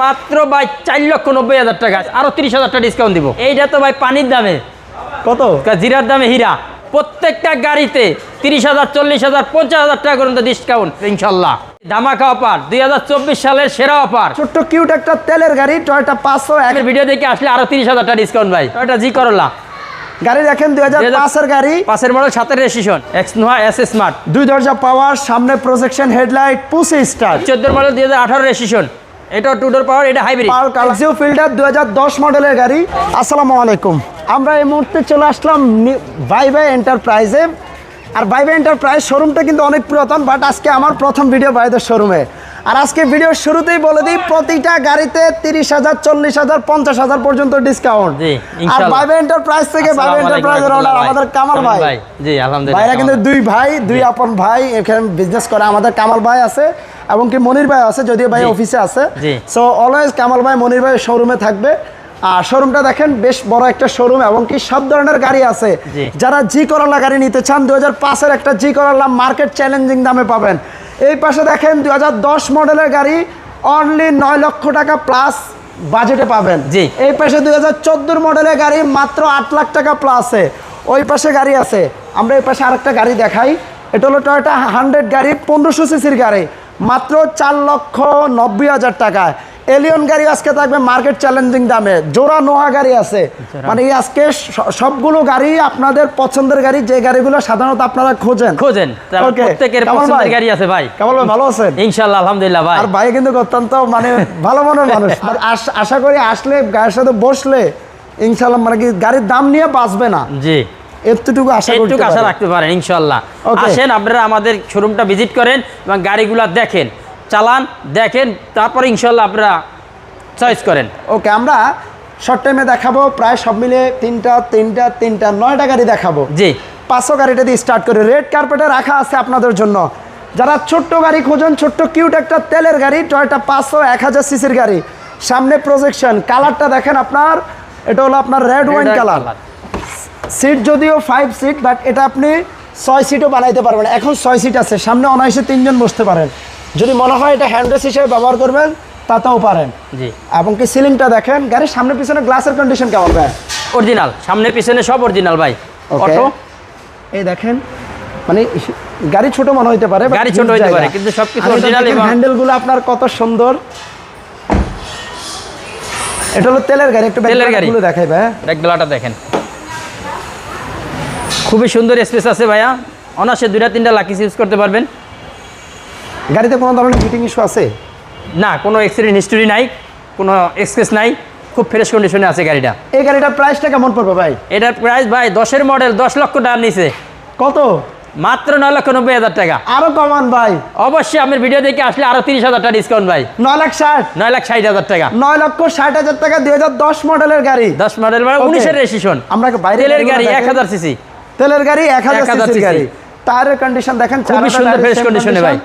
মাত্র ভাই চার লক্ষ নব্বই হাজার টাকা আরও তিরিশ হাজার টাকা ডিসকাউন্ট দিব। এইটা তো ভাই পানির দামে। কত? জিরার দামে হীরা। প্রত্যেকটা গাড়িতে তিরিশ হাজার চল্লিশ হাজার পঞ্চাশ হাজার টাকা পর্যন্ত ডিসকাউন্ট ইনশাল্লাহ। ধামাকা অফার দুই হাজার চব্বিশ সালের সেরা অফার ছোট্ট কিউট একটা তেলের গাড়ি টয়টা পাঁচশো এক। ভিডিও দেখে আসলে আরও তিরিশ হাজার টাকা ডিসকাউন্ট ভাই। ওটা জি করলা গাড়ি দেখেন দুই হাজার পাঁচের গাড়ি। পাশের মডেল সাতের registration X Noah S smart দুই দরজা পাওয়ার সামনে প্রজেকশন হেডলাইট পুসি স্টার চোদ্দ মডেল দুই হাজার আঠারো রেজিস্ট্রেশন এটা টু ডোর পাওয়ার এটা হাইব্রিড পাওয়ার কালজিও ফিল্ডার দুই হাজার দশ মডেলের গাড়ি। আসসালামু আলাইকুম। আমরা এই মুহূর্তে চলে আসলাম বাই বাই এন্টারপ্রাইজে আর বাই বাই এন্টারপ্রাইজ শোরুমটা কিন্তু অনেক পুরাতন বাট আজকে আমার প্রথম ভিডিও বাইদের শোরুমে আর আজকে ভিডিওর শুরুতেই বলে দিই প্রতিটা গাড়িতে তিরিশ হাজার চল্লিশ হাজার পঞ্চাশ হাজার পর্যন্ত ডিসকাউন্ট জি, আর ইনশাআল্লাহ। বাই বাই এন্টারপ্রাইজ থেকে বাই বাই আসসালামু আলাইকুম এন্টারপ্রাইজের রাহমাতুল্লাহ ওনার আমাদের কামাল ভাই। জি আলহামদুলিল্লাহ ভাইরা কিন্তু দুই ভাই। দুই আপন ভাই এখানে বিজনেস করে আমাদের কামাল ভাই আছে এবং কি মনির ভাই আছে যদিও ভাই অফিসে আছে। সো অলওয়েজ কামাল ভাই মনির ভাই শোরুমে থাকবে। আর শোরুমটা দেখেন বেশ বড় একটা শোরুম এবং কি সব ধরনের গাড়ি আছে। যারা জি করলা গাড়ি নিতে চান দু হাজার পাঁচের একটা জি করলা মার্কেট চ্যালেঞ্জিং দামে পাবেন। এই পাশে দেখেন দু হাজার দশ মডেলের গাড়ি অনলি নয় লক্ষ টাকা প্লাস বাজেটে পাবেন। জি। এই পাশে দুই হাজার চোদ্দোর মডেলের গাড়ি মাত্র আট লাখ টাকা প্লাসে ওই পাশে গাড়ি আছে। আমরা এই পাশে আরেকটা গাড়ি দেখাই। এটা হলো টয়টা হান্ড্রেড গাড়ি পনেরোশো সিসির গাড়ি মাত্র চার লক্ষ নব্বই হাজার টাকায়। এলিয়ন গাড়ি আজকে থাকবে মার্কেট চ্যালেঞ্জিং দামে। জোড়া নোহা গাড়ি আছে। মানে আজকে সবগুলো গাড়ি আপনাদের পছন্দের গাড়ি যে গাড়িগুলো সাধারণত আপনারা খোঁজেন। খোঁজেন। প্রত্যেকের পছন্দের গাড়ি আছে ভাই। কেমন ভাই, ভালো আছেন? ইনশাল্লাহ আলহামদুলিল্লাহ ভাই। আর ভাই কিন্তু অত্যন্ত মানে ভালো মনের মানুষ। আর আশা করি আসলে গাড়ির সাথে বসলে ইনশাল্লাহ মানে কি গাড়ির দাম নিয়ে বাঁচবে না। জি। এতটুকু আশা একটু করতে আশা রাখতে পারেন ইনশাল্লাহ Okay. আসেন আপনারা আমাদের শোরুমটা ভিজিট করেন এবং গাড়িগুলো দেখেন। চালান দেখেন তারপরে ইনশাল্লাহ আপনারা চয়েস করেন। ওকে আমরা শর্ট টাইমে দেখাবো প্রায় সব মিলে তিনটা তিনটা তিনটা নয়টা গাড়ি দেখাবো। জি। পাঁচশো গাড়িটা দিয়ে স্টার্ট করে। রেড কার্পেটে রাখা আছে আপনাদের জন্য। যারা ছোট্ট গাড়ি খোঁজেন ছোট্ট কিউট একটা তেলের গাড়ি টয়টা পাঁচশো এক হাজার সিসির গাড়ি। সামনে প্রজেকশন কালারটা দেখেন আপনার এটা হলো আপনার রেড ওয়াইন কালার সিট যদিও ফাইভ সিট বাট এটা আপনি ছয় সিটও বানাইতে পারবেন। এখন ছয় সিট আছে সামনে অনায়াসে তিনজন বসতে পারেন। যদি মনে হয় এটা হ্যান্ডরেস হিসেবে ব্যবহার করবেন তাতেও পারেন। জি। এবং কি সিলিংটা দেখেন গাড়ির সামনে পিছনে গ্লাসের কন্ডিশন কেমন ভাই? অরিজিনাল সামনে পিছনে সব অরিজিনাল ভাই। অটো এই দেখেন মানে গাড়ি ছোট মনে হইতে পারে গাড়ি ছোট হইতে পারে, কিন্তু সবকিছু এবং- হ্যান্ডেলগুলো আপনার কত সুন্দর। এটা হলো তেলের গাড়ি একটু তেলের গাড়ি। গুলো দেখাই ভাই। ব্যাকডালাটা দেখেন। খুবই সুন্দর স্পেস আছে ভাইয়া। অনাসে দুইটা তিনটা লাকিস ইউজ করতে পারবেন। গাড়িতে কোনো ধরনের ফিটিং ইস্যু আছে? না কোনো অ্যাক্সিডেন্ট হিস্টোরি নাই কোনো এক্সপ্রেস নাই খুব ফ্রেশ কন্ডিশনে আছে গাড়িটা। এই গাড়িটার প্রাইসটা কেমন পড়বে ভাই? এটার প্রাইস ভাই দশের মডেল দশ লক্ষ টাকা নিচে কত? মাত্র নয় লক্ষ নব্বই হাজার টাকা। আরও কমান ভাই। অবশ্যই আমার ভিডিও দেখে আসলে আরও তিরিশ হাজার টাকা ডিসকাউন্ট ভাই। নয় লাখ ষাট। নয় লাখ ষাট হাজার টাকা। নয় লক্ষ ষাট হাজার টাকা দুই হাজার দশ মডেলের গাড়ি। দশ মডেল মানে উনিশের রেজিস্ট্রেশন আমরা বাইরে তেলের গাড়ি এক হাজার সিসি তেলের গাড়ি এক হাজার 1000 সিসির cc গাড়ি। টায়ারের কন্ডিশন দেখেন খুবই সুন্দর condition এ ভাই।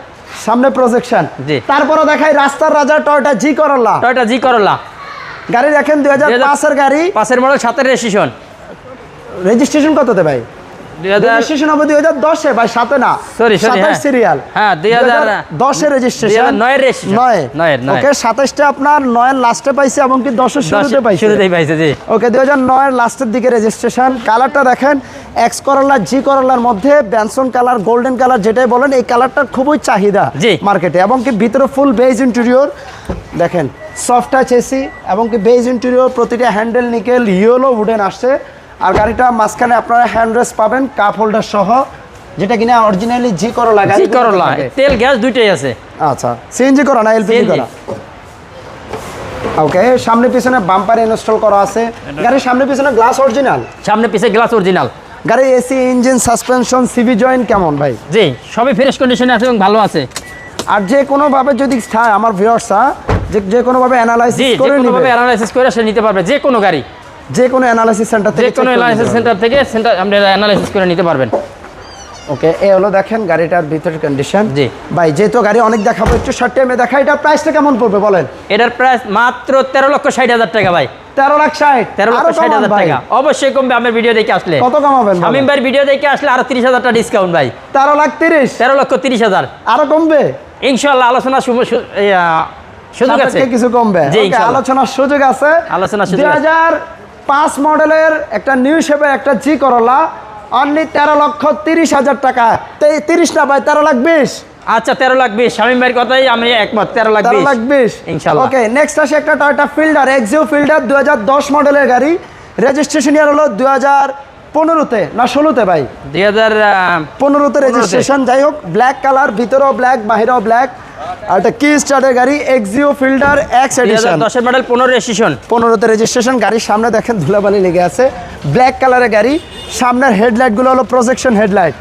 সামনে প্রজেকশন জি। তারপরে দেখাই রাস্তার রাজা টয়টা জি করলা। টয়টা জি করলা। গাড়ি দেখেন দুই হাজার 2005 পাঁচের গাড়ি। পাশের মডেল সাতের রেজিস্ট্রেশন রেজিস্ট্রেশন কততে ভাই? রেজিস্ট্রেশন হবে দুই হাজার দশে ভাই সাথে না। Sorry, sorry, সাতাশ হ্যাঁ। সিরিয়াল হ্যাঁ, 2000 দশের রেজিস্ট্রেশন 2009 registration। নয়। নয়ের, নয়ের। ওকে সাতাশটা আপনার নয়ের লাস্টে পাইছে এবং দশের শুরুতে পাইছে। শুরুতেই পাইছে জি। ওকে দুই হাজার নয়ের লাস্টের দিকে রেজিস্ট্রেশন কালারটা দেখেন এক্স করলার জি করলার মধ্যে ব্যানসন কালার গোল্ডেন কালার যেটাই বলেন এই কালারটার খুবই চাহিদা মার্কেটে এবং কি ভিতরে ফুল বেজ ইন্টেরিয়র দেখেন সফট টাচ এসি এবং কি বেজ ইন্টেরিয়র প্রতিটা হ্যান্ডেল নিকেল ইয়েলো উডেন আসছে। আর গাড়িটা মাঝখানে আপনারা হ্যান্ড রেস্ট পাবেন কাপ হোল্ডার সহ যেটা কিনা অরিজিনালি জি করলা গাড়ি জি করলা তেল গ্যাস দুইটাই আছে। আচ্ছা সিএনজি করা না এলপিজি করা? ওকে সামনে পিছনে বাম্পার ইনস্টল করা আছে। গাড়ির সামনে পিছনে গ্লাস অরিজিনাল সামনে পিছে গ্লাস অরিজিনাল গাড়ির AC engine suspension CV joint কেমন ভাই? জি সবই ফ্রেশ কন্ডিশনে আছে এবং ভালো আছে। আর যে কোনোভাবে যদি আমার ভিউয়ার্সরা যে যে কোনোভাবে অ্যানালাইসিস করে অ্যানালাইসিস করে সে নিতে পারবে যে কোনো গাড়ি। যে কোনো অ্যানালাইসিস সেন্টার যে থেকে কোনো অ্যানালাইসিস সেন্টার থেকে সেন্টার আপনি অ্যানালাইসিস করে নিতে পারবেন। ওকে এ হলো দেখেন গাড়িটার ভিতরের কন্ডিশন জি। ভাই যেহেতু গাড়ি অনেক দেখাবো একটু শর্ট টাইমে দেখা এটা প্রাইসটা কেমন পড়বে বলেন? এটার প্রাইস মাত্র তেরো লক্ষ ষাট হাজার টাকা ভাই। তেরো লাখ ষাট তেরো লক্ষ ষাট হাজার টাকা। অবশ্যই কমবে আমার ভিডিও দেখে আসলে। কত কমাবেন? শামিম ভাইয়ের ভিডিও দেখে আসলে আরও তিরিশ হাজার টাকা ডিসকাউন্ট ভাই। তেরো লাখ তিরিশ? তেরো লক্ষ তিরিশ হাজার। আরও কমবে? ইনশাল্লাহ আলোচনা শুভ- সুযোগ আছে। কিছু কমবে। আলোচনার সুযোগ আছে। আলোচনা সুযোগ। হাজার পাঁচ মডেলের একটা নিউ শেপের একটা জি করলা অনলি তেরো লক্ষ তিরিশ হাজার টাকা। তিরিশ না ভাই তেরো লাখ বিশ। আচ্ছা তেরো লাখ বিশ। স্বামী ভাইয়ের কথাই আমি একমত তেরো লাখ তেরো লাখ বিশ। ইনশাল্লাহ। ওকে নেক্সট আসে একটা টয়টা ফিল্ডার এক্সিও ফিল্ডার দু হাজার দশ মডেলের গাড়ি। রেজিস্ট্রেশন ইয়ার হলো দু হাজার পনেরোতে না ষোলোতে ভাই? দুই হাজার পনেরোতে রেজিস্ট্রেশন যাই হোক ব্ল্যাক কালার ভিতরেও ব্ল্যাক বাহিরেও ব্ল্যাক আর একটা কি স্টার্টের গাড়ি এক্সিও ফিল্ডার এক্স দুই হাজার এডিশন মডেল পনেরো রেজিস্ট্রেশন পনেরোতে রেজিস্ট্রেশন গাড়ির সামনে দেখেন ধুলাবালি লেগে আছে। ব্ল্যাক কালারের গাড়ি সামনের হেডলাইটগুলো হলো প্রজেকশন হেডলাইট।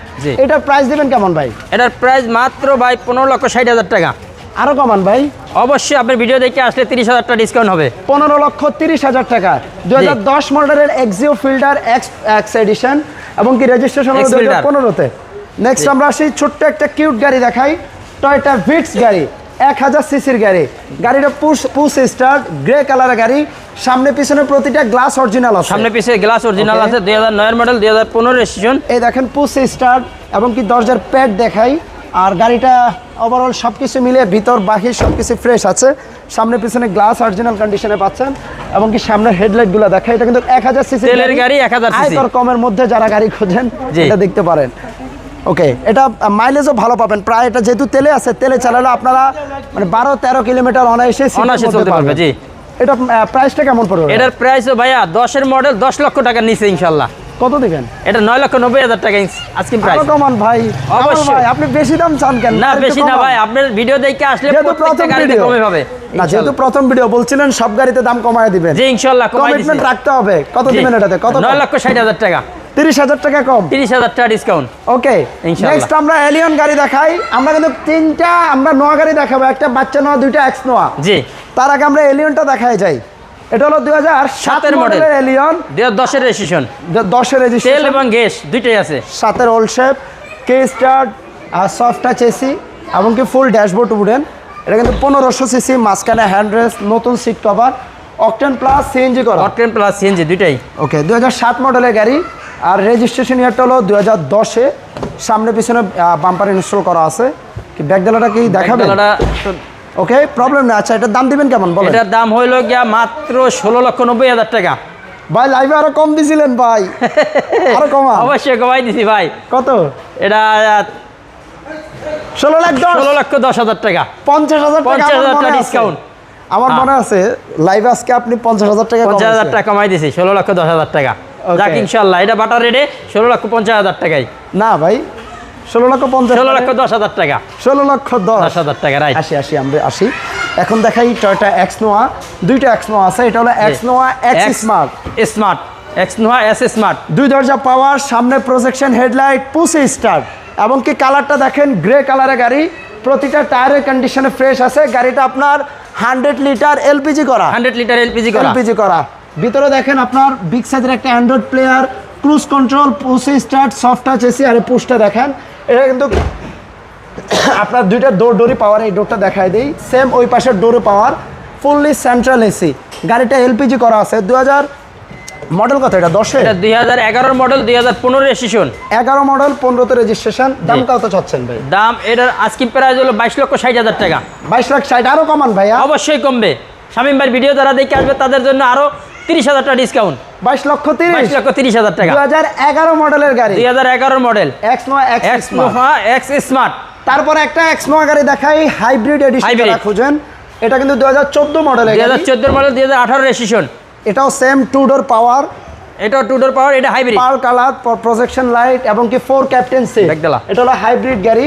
এটার প্রাইস দিবেন কেমন ভাই? এটার প্রাইস মাত্র ভাই পনেরো লক্ষ ষাট হাজার টাকা। আরও কমান ভাই। অবশ্যই আপনার ভিডিও দেখে আসলে তিরিশ হাজার টাকা ডিসকাউন্ট হবে। পনেরো লক্ষ তিরিশ হাজার টাকা। দু হাজার দশ মডেলের Axio Fielder X X edition এবং কি রেজিস্ট্রেশন। পনেরোতে। নেক্সট আমরা আসি ছোট্ট একটা কিউট গাড়ি দেখাই। টয়টা ভিটস গাড়ি এক হাজার সিসির গাড়ি। গাড়িটা পুশ পুশ স্টার্ট গ্রে কালারের গাড়ি। সামনে পিছনে প্রতিটা গ্লাস অরিজিনাল আছে। সামনে পিছিয়ে গ্লাস অরিজিনাল আছে দুই হাজার নয়ের মডেল দুই হাজার পনেরো রেজিস্ট্রেশন এই দেখেন পুশ স্টার্ট এবং কি দরজার প্যাড দেখাই। আর গাড়িটা ওভারঅল সব কিছু মিলে ভিতর বাহির সব কিছু ফ্রেশ আছে। সামনে পিছনে গ্লাস অরিজিনাল কন্ডিশনে পাচ্ছেন। এবং কি সামনের হেডলাইটগুলো দেখা এটা কিন্তু এক হাজার সিসি গাড়ি। 1000 cc আয়তর কমের মধ্যে যারা গাড়ি খোঁজেন। এটা দেখতে পারেন। ওকে এটা মাইলেজও ভালো পাবেন। প্রায় এটা যেহেতু তেলে আছে তেলে চালালে আপনারা মানে বারো তেরো কিলোমিটার অনায়াসে অনায়াসে চলতে পারবে, জি। এটা প্রাইসটা কেমন পড়বে এটার প্রাইসও ভাইয়া দশের মডেল দশ লক্ষ টাকার নিচে ইনশাল্লাহ। কত দিবেন? এটা নয় লক্ষ নব্বই হাজার টাকা আজকে প্রাইস কমান ভাই। অবশ্যই। আপনি বেশি দাম চান কেন? না বেশি না ভাই আপনার ভিডিও দেখে আসলে প্রত্যেকটা প্রথম গাড়িতে কমে পাবে না যেহেতু প্রথম ভিডিও বলছিলেন সব গাড়িতে দাম কমায় দিবেন। জি ইনশাল্লাহ কমাই কমিটমেন্ট রাখতে হবে। কত দিবেন এটাতে? কত নয় লক্ষ ষাট হাজার টাকা। তিরিশ হাজার টাকা কম। তিরিশ হাজার টাকা ডিসকাউন্ট ওকে ইনশাআল্লাহ। নেক্সট আমরা এলিয়ন গাড়ি দেখাই। আমরা কিন্তু তিনটা আমরা নোয়া গাড়ি দেখাবো একটা বাচ্চা নোয়া দুইটা এক্স নোয়া। জি। তার আগে আমরা এলিয়নটা দেখাই যাই। এটা হলো দুই হাজার সাতের। মডেলের এলিয়ন দুই দশের রেজিস্ট্রেশন দশের তেল এবং গ্যাস দুইটাই আছে। সাতের ওল্ড শেপ কে স্টার্ট আর সফট টাচ এসি এমনকি ফুল ড্যাশবোর্ড উডেন এটা কিন্তু পনেরোশো সিসি মাঝখানে হ্যান্ড রেস্ট নতুন seat cover octane plus CNG করা। অটেন প্লাস সিএনজি দুইটাই। ওকে দু হাজার সাত মডেলের গাড়ি। আর রেজিস্ট্রেশন ইয়ারটা হলো দু হাজার দশে। সামনে পিছনে বাম্পার ইনস্টল করা আছে। কি কি দেখাবেন? ওকে প্রবলেম না আচ্ছা এটার দাম দিবেন কেমন? বলেন। এটার দাম হইল গিয়া মাত্র ষোলো লক্ষ নব্বই হাজার টাকা। ভাই লাইভে আরও কম দিছিলেন ভাই। আরও কমা অবশ্যই কমাই দিছি ভাই। কত? এটা ষোলো লাখ দশ। ষোলো লক্ষ দশ হাজার টাকা। পঞ্চাশ হাজার পঞ্চাশ হাজার টাকা। ডিসকাউন্ট আমার হ্যাঁ। মনে আছে লাইভ আজকে আপনি পঞ্চাশ হাজার টাকা পঞ্চাশ হাজার টাকা কমাই দিছি ষোলো লক্ষ দশ হাজার টাকা. যাক ইনশাল্লাহ এটা বাটার রেটে ষোলো লক্ষ পঞ্চাশ হাজার টাকাই না ভাই ষোলো লক্ষ পঞ্চাশ ষোলো লক্ষ দশ হাজার টাকা। ষোলো লক্ষ দশ। হাজার টাকা রাইট আসি আসি আমরা আসি। এখন দেখাই টয়টা এক্স নোয়া দুইটা এক্স নোয়া আছে এটা হলো X Noah X smart smart X Noah S smart দুই দরজা পাওয়ার সামনে প্রজেকশন হেডলাইট পুসি স্টার্ট এবং কি কালারটা দেখেন? গ্রে কালারের গাড়ি। প্রতিটা টায়ারের কন্ডিশনে ফ্রেশ আছে। গাড়িটা আপনার হান্ড্রেড লিটার এলপিজি করা। হান্ড্রেড লিটার এলপিজি করা। এলপিজি করা। ভিতরে দেখেন আপনার বিগ সাইজের একটা Android player cruise control push start soft touch AC আর পুশটা দেখেন। এটা কিন্তু আপনার দুইটা ডোর ডোরি পাওয়ার এই ডোরটা দেখাই দিই। সেম ওই পাশের ডোরে পাওয়ার ফুললি সেন্ট্রাল এসি গাড়িটা এলপিজি করা আছে। দু হাজার মডেল কত এটা? দশে? এটা দুই হাজার এগারোর মডেল দুই হাজার পনেরো রেজিস্ট্রেশন এগারো মডেল পনেরোতে রেজিস্ট্রেশন দাম। কত চাচ্ছেন ভাই? দাম এটার আজকে প্রাইস হলো বাইশ লক্ষ ষাট হাজার টাকা। বাইশ লাখ ষাট আরও কমান ভাইয়া। অবশ্যই কমবে। শামীম ভাইয়ের ভিডিও যারা দেখে আসবে তাদের জন্য আরও তিরিশ হাজার টাকা ডিসকাউন্ট বাইশ লক্ষ তিরিশ। লক্ষ তিরিশ হাজার টাকা। দু হাজার এগারো মডেলের গাড়ি। দুই হাজার এগারোর মডেল এক্স নয় এক্স এক্স এক্স স্মার্ট তারপরে একটা এক্স নোয়া গাড়ি দেখাই হাইব্রিড এডিশন খুঁজেন এটা কিন্তু দু হাজার চোদ্দ মডেলের দুই গাড়ি হাজার চোদ্দোর মডেল দুই হাজার আঠারো রেজিস্ট্রেশন এটাও সেম টু ডোর পাওয়ার এটাও টু ডোর পাওয়ার এটা হাইব্রিড পার কালার প্রজেকশন লাইট এবং কি ফোর ক্যাপ্টেন সিট এটা হলো হাইব্রিড গাড়ি।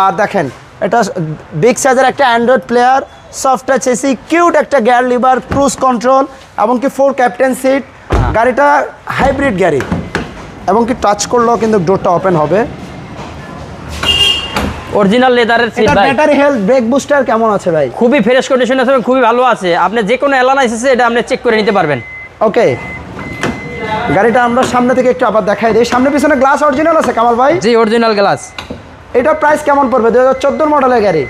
আর দেখেন এটা বিগ সাইজের একটা Android player soft touch AC cute একটা গিয়ার লিভার ক্রুজ কন্ট্রোল এবং কি ফোর ক্যাপ্টেন সিট গাড়িটা হাইব্রিড গাড়ি। এবং কি টাচ করলেও কিন্তু ডোরটা ওপেন হবে। অরিজিনাল লেদারের সিট ভাই। ব্যাটারি হেলথ ব্রেক বুস্টার কেমন আছে ভাই? খুবই ফ্রেশ কন্ডিশন আছে খুবই ভালো আছে। আপনি যে কোনো অ্যালানাইস আছে এটা আপনি চেক করে নিতে পারবেন। ওকে গাড়িটা আমরা সামনে থেকে একটু আবার দেখাই দিই। সামনে পিছনে গ্লাস অরিজিনাল আছে কামাল ভাই? জি অরিজিনাল গ্লাস এটা প্রাইস কেমন পড়বে? দুই হাজার চোদ্দোর মডেলের গাড়ি।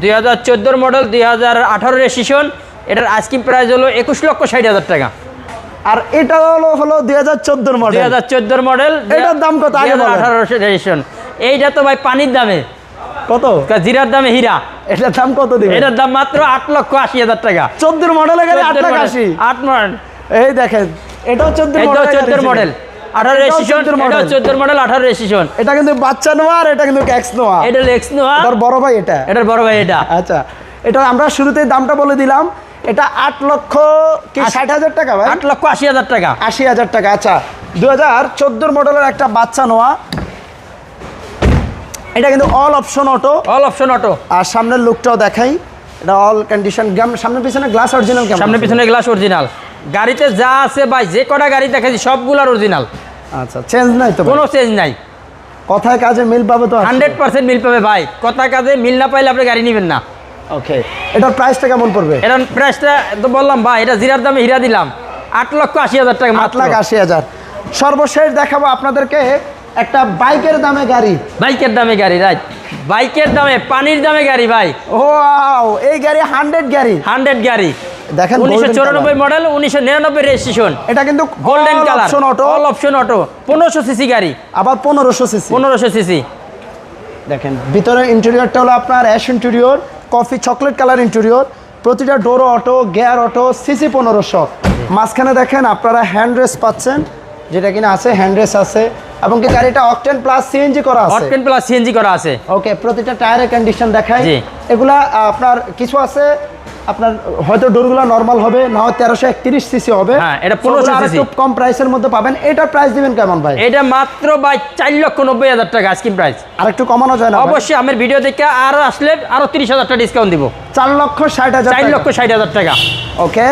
দুই হাজার চোদ্দোর মডেল দুই হাজার আঠারো রেজিস্ট্রেশন এটার আজকিং প্রাইস হলো একুশ লক্ষ ষাট হাজার টাকা। আর এটা হলো হলো দুই হাজার চোদ্দোর দুই মডেল হাজার চোদ্দোর মডেল এটার দাম কত? আঠারো রেজিস্ট্রেশন এইটা তো ভাই পানির দামে। কত? জিরার দামে হীরা। এটার দাম কত দিবেন? এটার দাম মাত্র আট লক্ষ আশি হাজার টাকা। চোদ্দোর মডেলের গাড়ি আট লাখ আশি। আট মডেল এই দেখেন এটাও মডেল চোদ্দোর মডেল আঠারো রেজিস্ট্রেশন 14 এটাও মডেল আঠারো রেজিস্ট্রেশন এটা কিন্তু বাচ্চা নোয়া আর এটা কিন্তু ক্যাক্স নোয়া এটা লেক্স নোয়া এটার বড় ভাই এটা। এটার বড় ভাই এটা। আচ্ছা এটা আমরা শুরুতেই দামটা বলে দিলাম। এটা আট লক্ষ কি ষাট হাজার টাকা ভাই? আট লক্ষ আশি হাজার টাকা। আশি হাজার টাকা আচ্ছা। দু হাজার চোদ্দোর মডেলের একটা বাচ্চা নোয়া। এটা কিন্তু all option auto all option auto আর সামনের লুকটাও দেখাই। এটা অল কন্ডিশন সামনে পিছনে গ্লাস অরিজিনাল সামনে পিছনে গ্লাস অরিজিনাল গাড়িতে যা আছে ভাই যে কটা গাড়ি দেখাচ্ছি সবগুলোর অরিজিনাল আচ্ছা চেঞ্জ নাই তো কোনো চেঞ্জ নাই। কথায় কাজে মিল পাবে তো হান্ড্রেড পার্সেন্ট মিল পাবে ভাই। কথায় কাজে মিল না পাইলে আপনি গাড়ি নেবেন না। ওকে এটার প্রাইসটা কেমন পড়বে? এটা প্রাইসটা তো বললাম ভাই এটা জিরার দামে হিরা দিলাম। আট লক্ষ আশি হাজার টাকা আট লাখ আশি হাজার। সর্বশেষ দেখাবো আপনাদেরকে একটা বাইকের দামে গাড়ি। বাইকের দামে গাড়ি রাইট বাইকের দামে পানির দামে গাড়ি ভাই। ও এই গাড়ি হান্ড্রেড গাড়ি। হান্ড্রেড গাড়ি। দেখেন উনিশশো golden চৌরানব্বই color। মডেল উনিশশো নিরানব্বই রেজিস্ট্রেশন এটা কিন্তু golden colour option auto all option auto পনেরোশো সিসি গাড়ি। আবার পনেরোশো সিসি পনেরোশো সিসি দেখেন ভিতরে ইন্টেরিয়রটা হলো আপনার ash interior coffee chocolate colour interior প্রতিটা ডোরো অটো গিয়ার অটো সিসি পনেরোশো। মাঝখানে দেখেন আপনারা হ্যান্ড রেস পাচ্ছেন যেটা কিনা আছে হ্যান্ড রেস আছে এবং কি গাড়িটা অকটেন প্লাস সিএনজি করা আছে। অটেন প্লাস সিএনজি করা আছে। ওকে প্রতিটা টায়ারের কন্ডিশন দেখায়। এগুলা আপনার কিছু আছে আপনার হয়তো ডোরগুলো নর্মাল হবে না হয় তেরোশো একত্রিশ সিসি হবে। হ্যাঁ, এটা পনেরোশো ওগুলো 1500 আরেকটু কম প্রাইসের মধ্যে পাবেন। এটার প্রাইস দিবেন কেমন ভাই? এটা মাত্র ভাই চার লক্ষ নব্বই হাজার টাকা আজকিম প্রাইস আর একটু কমানো যায় না অবশ্যই আমার ভিডিও দেখে আরও আসলে আরও তিরিশ হাজার টাকা ডিসকাউন্ট দিব। চার লক্ষ ষাট হাজার চার লক্ষ ষাট হাজার টাকা। ওকে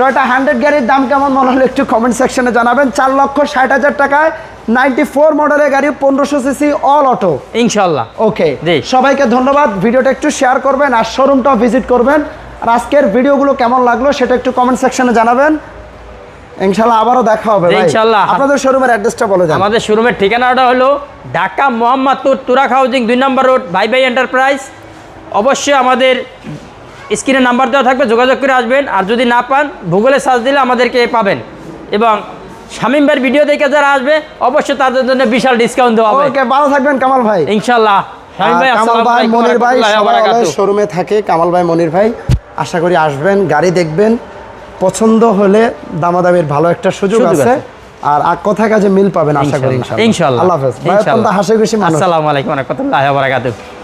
টয়টা হান্ড্রেড গাড়ির দাম কেমন মনে হলো একটু কমেন্ট সেকশনে জানাবেন। চার লক্ষ ষাট হাজার টাকায় নাইনটি ফোর মডেলের গাড়ি পনেরোশো সিসি অল অটো ইনশাল্লাহ ওকে। সবাইকে ধন্যবাদ। ভিডিওটা একটু শেয়ার করবেন আর শোরুমটাও ভিজিট করবেন। আর আজকের ভিডিওগুলো কেমন লাগল সেটা একটু কমেন্ট সেকশনে জানাবেন। ইনশাল্লাহ আবারও দেখা হবে। ইনশাল্লাহ। আপনাদের শোরুমের অ্যাড্রেসটা বলে দেন। আমাদের শোরুমের ঠিকানাটা হলো ঢাকা মোহাম্মদপুর তুরাক হাউজিং দুই নম্বর রোড ভাই ভাই এন্টারপ্রাইজ অবশ্যই আমাদের স্ক্রিনে নাম্বার দেওয়া থাকবে যোগাযোগ করে আসবেন। আর যদি না পান ভূগোলে সার্চ দিলে আমাদেরকে পাবেন। এবং শামীম ভাইয়ের ভিডিও দেখে যারা আসবে অবশ্যই তাদের জন্য বিশাল ডিসকাউন্ট দেওয়া হবে। ওকে ভালো থাকবেন কামাল ভাই। ইনশাল্লাহ শামীম ভাই কামাল ভাই মনির ভাই বারাকাতুহু। শোরুমে থাকে। কামাল ভাই মনির ভাই আশা করি আসবেন গাড়ি দেখবেন। পছন্দ হলে দামাদামির ভালো একটা সুযোগ আছে। আর আর কথা কাজে মিল পাবেন আশা করি ইনশাল্লাহ আল্লাহ হাফেজ। ভাই অত্যন্ত হাসি খুশি মানুষ? আসসালামু আলাইকুম ওয়া রাহমাতুল্লাহি ওয়া বারাকাতুহু।